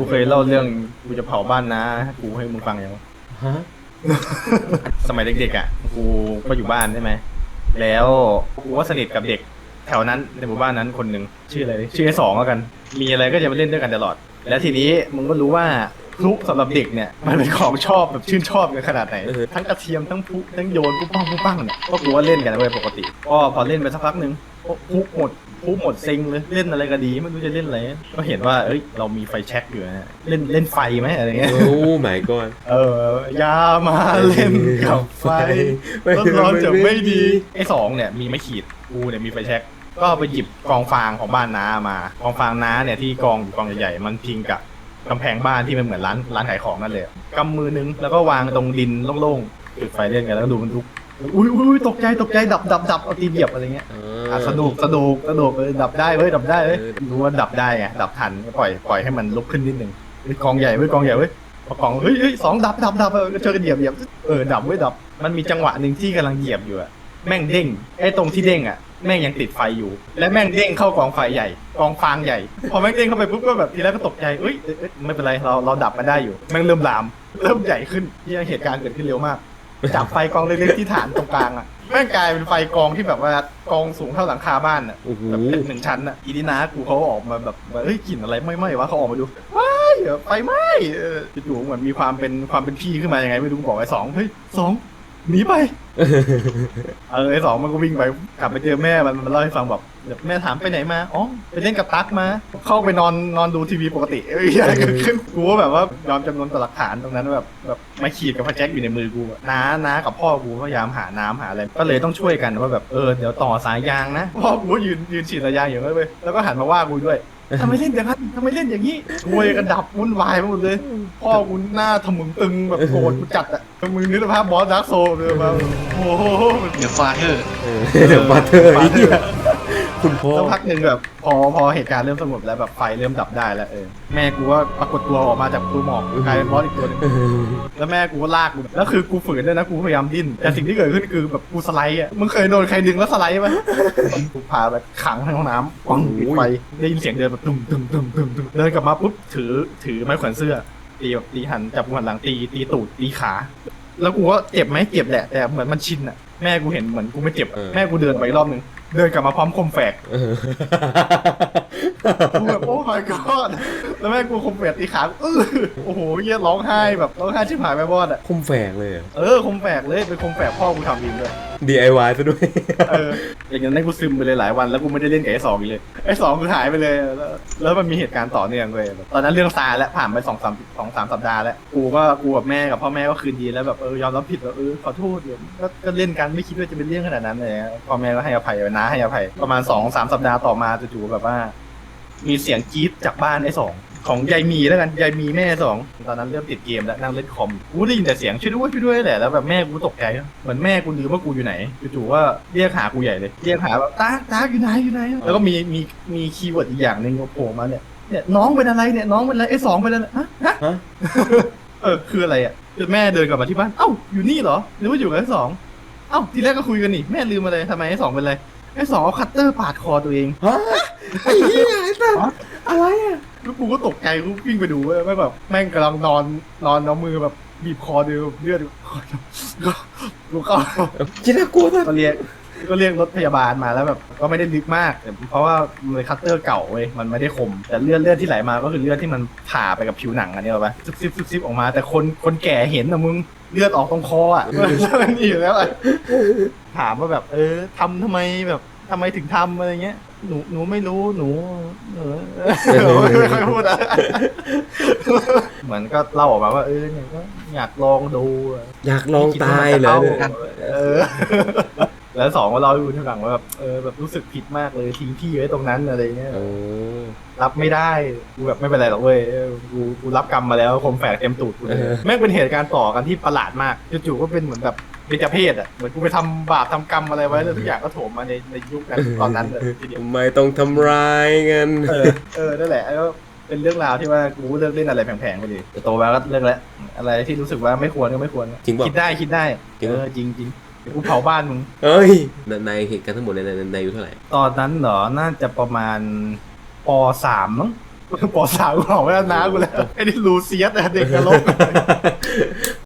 กูเคยเล่าเรื่องกูจะเผาบ้านนะกูให้มึงฟังยังวะฮะสมัยเด็กๆอะ กูก็อยู่บ้านใช่ไหม แล้วกูก็สนิทกับเด็ก แถวนั้นในหมู่บ้านนั้นคนหนึ่งชื่ออะไรชื่อไอ้สองแล้วกัน มีอะไรก็จะมาเล่นด้วยกันตลอด แล้วทีนี้มึงก็รู้ว่าพลุสำหรับเด็กเนี่ยมันเป็นของชอบแบบชื่นชอบกันขนาดไหน ทั้งกระเทียมทั้งพลุทั้งโยนปุ๊บปังปุ๊บปังเนี่ยก็กูว่าเล่นกันเว้ยปกติก็พอเล่นไปสักพักหนึ่ง ก็พลุหมดพลุหมดเซ็งเลยเล่นอะไรก็ดีไม่รู้จะเล่นอะไรก็เห็นว่าเอ้ยเรามีไฟแช็กอยู่นะเล่นเล่นไฟไหมอะไรเงี้ยโอ้ไม่ก่อนเอออย่ามาเล่นกับไฟร้อนๆจะไม่ดีไอ้สองเนี่ยมีไม้ขีดกูเนี่ยมีไฟแช็กก็ไปหยิบกองฟางของบ้านน้ามากองฟางน้าเนี่ยที่กองอยู่กองใหญ่ๆมันพิงกับกำแพงบ้านที่มันเหมือนร้านร้านขายของนั่นเลยกำมือนึงแล้วก็วางตรงดินโล่งๆจุดไฟเล่นกันแล้วก็ดูมันลุก อุ้ยอุ้ยตกใจตกใจดับดับดับเอาตีนเหยียบอะไรเงี้ยอะสนุกสนุกสนุกเออดับได้เว้ยดับได้เว้ยเออรู้ว่าดับได้ไงดับทันก็ปล่อยปล่อยให้มันลุกขึ้นนิดนึงเฮ้ยกองใหญ่เว้ยกองใหญ่เว้ยพอกองเฮ้ยเฮ้ยสองดับดับดับเออก็เจอกันเหยียบเหยียบเออดับเว้ยดับมันมีจังหวะหนึ่งที่กำลังเหยียบอยู่อะแม่งเด้งไอ้ตรงที่เด้งอะแม่งยังติดไฟอยู่ และแม่งเด้งเข้ากองไฟใหญ่ กองฟางใหญ่ พอแม่งเด้งเข้าไปปุ๊บก็แบบทีแรกก็ตกใจเอ้ยเอ้ยเอ้ยไม่เป็นไรเราเราดับมันได้อยู่ แม่งเริ่มลาม เริ่มใหญ่ขึ้นที่เหตุการณ์เกิดขึ้นเร็วมาก จับไฟกองเล็กๆที่ฐานตรงกลางอะแม่งกลายเป็นไฟกองที่แบบว่ากองสูงเท่าหลังคาบ้านอะโอ้โห แบบเป็นหนึ่งชั้นอะอีนี่นากูเขาออกมาแบบว่าเฮ้ยกลิ่นอะไรไม่ไหม้วะเขาออกมาดูว้ายไฟไหม้เออจู่ๆเหมือนมีความเป็นความเป็นพี่ขึ้นมายังไงไม่รู้บอกไอ้สองเฮ้ยสอง หนีไป เออไอ้สองมันก็วิ่งไปกลับไปเจอแม่มันมันเล่าให้ฟังแบบแบบแม่ถามไปไหนมาอ๋อไปเล่นกับตั๊กมา เข้าไปนอนนอนดูทีวีปกติเอ้ยอะไรเกิดขึ้นกูก็แบบว่ายอมจำนวนต่อหลักฐานตรงนั้นแบบแบบไม้ขีดกับพระแจ็คอยู่ในมือกูอะน้าน้ากับพ่อกูพยายามหาน้ำหาอะไรก็เลยต้องช่วยกันว่าแบบเออเดี๋ยวต่อสายยางนะพ่อกูก็ยืนยืนฉีดสายยางอย่างนั้นเลยแล้วก็หันมาว่ากูด้วยทำไมเล่นอย่างนั้นทำไมเล่นอย่างนี้ช่วยกันดับวุ่นวายไปหมดเลย พ่อกูหน้าทะมึงตึงแบบโกรธกูจัดอะ มึงนึกสภาพบอสดักโซเลยแบบโอ้โหเดี๋ยวฟาเธอร์เออเดี๋ยวมาเธอไอ้เหี้ยคุณพ่อสักพักหนึ่งแบบพอพอเหตุการณ์เริ่มสงบแล้วแบบไฟเริ่มดับได้แล้วเออแม่กูก็ปรากฏตัวออกมาจากประตูหมอกกลายเป็นบอสอีกตัวหนึงแล้วแม่กูก็ลากกูแล้วคือกูฝืนด้วยนะกูพยายามดิ้นแต่สิ่งที่เกิดขึ้นคือแบบกูสไลด์อะมึงเคยโดนใครดึงแล้วสไลด์ไหมกูพาแบบขังในห้องน้ำปังปิดไฟได้ยินเสียงเดินแบบตุ้มตุ้มตุ้มตุ้มตุ้มเดินกลับมาปุ๊บถือถือไม้แขวนเสื้อ ตีแบบตีหันจับกูหันหลังตีตีตูดตีขา แล้วกูก็เจ็บไหมเจ็บแหละแต่เหมือนมันชินอะแม่กูเห็นเหมือนกูไม่เจ็บอะแม่กูเดินไปอีกรอบหนึ่งเดินกลับมาพร้อมคมแฝก เออ กูแบบโอ้ my god แล้วแม่กูคมแฝกตีขาเออโอ้โหเยี่ยร้องไห้แบบร้องไห้ชิบหายไปบอดอะคุมแฝกเลยเหรอเออคมแฝกเลยเป็นคมแฝกพ่อกูทำเองด้วย DIY ซะด้วย เอออย่างนั้นให้กูซึมไปเลยหลายวันแล้วกูไม่ได้เล่นกับไอ้สองอีกเลยไอ้สองคือหายไปเลยแล้วแล้วมันมีเหตุการณ์ต่อเนื่องเลยแบบตอนนั้นเรื่องซาแล้วผ่านไปสองสามสองสามสัปดาห์แล้วกูก็กูกับแม่กับพ่อแม่ก็คืนดีแล้วแบบเออยอมรับผิดแล้วเออขอโทษเดี๋ยวก็ก็เล่นกันไม่คิดว่าจะเป็นเรื่องขนาดนั้นเลยพ่อแม่ก็ให้อภัยน้าให้อภัยประมาณสองสามสัปดาห์ต่อมาจู่ๆแบบว่า มีเสียงกรี๊ดจากบ้านไอ้สองของยายมีแล้วกันยายมีแม่สองตอนนั้นเริ่มติดเกมแล้วนั่งเล่นคอมกูได้ยินแต่เสียงช่วยด้วยช่วยด้วยแหละแล้วแบบแม่กูตกใจเหมือนแม่กูลืมว่ากูอยู่ไหนจู่ๆว่าเรียกหากูใหญ่เลยเรียกหาแบบตาตาอยู่ไหนอยู่ไหนแล้วก็มีมีมีคีย์เวิร์ดอีกอย่างหนึ่งโผล่มาเนี่ยเนี่ยน้องเป็นอะไรเนี่ยน้องเป็นอะไรไอ้สองเป็นอะไรฮะฮะฮะเออคืออะไรอะคือแม่เดินกลับมาที่บ้านเอ้าอยู่นี่เหรอหรือว่าอยู่กับไอ้สองเอ้าทีแรกก็คุยกันนี่แม่ลืมอะไรทำไมไอ้สองเป็นอะไรไอ้สองเอาคัตเตอร์ปาดคอตัวเองฮะไอ้เหี้ย ไอ้สัสอะไรอะแล้วกูก็ตกใจกูวิ่งไปดูเว้ยแม่งแบบแม่งกำลังนอนนอนเอามือแบบบีบคอดูเลือดก็กูก็จิน่ากลัวสัสก็เรียกก็เรียกรถพยาบาลมาแล้วแบบก็ไม่ได้ลึกมากแต่เพราะว่ามันเป็นคัตเตอร์เก่าเว้ยมันไม่ได้คม แต่เลือดเลือดที่ไหลมาก็คือเลือดที่มันผ่าไปกับผิวหนังอันนี้หรอปะซิบซิบซิบซิบออกมา แต่คนคนแก่เห็นนะมึงเลือดออกตรงคออะมันนี่อยู่แล้วอะถามว่าแบบเออทำทำไมแบบทำไมถึงทำอะไรเงี้ย หนูหนูไม่รู้หนูเออไม่ค่อยพูดอะเหมือนก็เล่าออกมาว่าเออเนี่ยก็อยากลองดูอะอยากลองตายเหรอเนี่ยเออ แล้วสองก็เล่าให้คุณทีหลังว่าแบบเออแบบรู้สึกผิดมากเลยทิ้งพี่ไว้ตรงนั้นอะไรเงี้ยโอ้รับไม่ได้กูแบบไม่เป็นไรหรอกเว้ยเออกูกูรับกรรมมาแล้วคมแฝกเต็มตูดกูเลยแม่งเป็นเหตุการณ์ต่อกันที่ประหลาดมากจู่ๆก็เป็นเหมือนแบบ เบญจเพศอะเหมือนกูไปทำบาปทำกรรมอะไรไว้แล้วทุกอย่างก็โถมมาในในยุคนั้นตอนนั้นเลยทีเดียวทำไมต้องทำร้ายกันเออเออนั่นแหละแล้วเป็นเรื่องราวที่ว่ากูเลิกเล่นอะไรแพงๆไปดิแต่โตมาก็เลิกแล้วอะไรที่รู้สึกว่าไม่ควรก็ไม่ควรจริงป่ะคิดได้คิดได้จริงเอปะอจริงจริงเดี๋ยวกูเผาบ้านมึงเอ้ยในในเหตุการณ์ทั้งหมดในในในอายุเท่าไหร่ตอนนั้นเหรอน่าจะประมาณปสามมั้งปปอสาวกูออกไปแล้วน้ากูแล้วไอ้นี่ลูเซียสอะเด็กนรก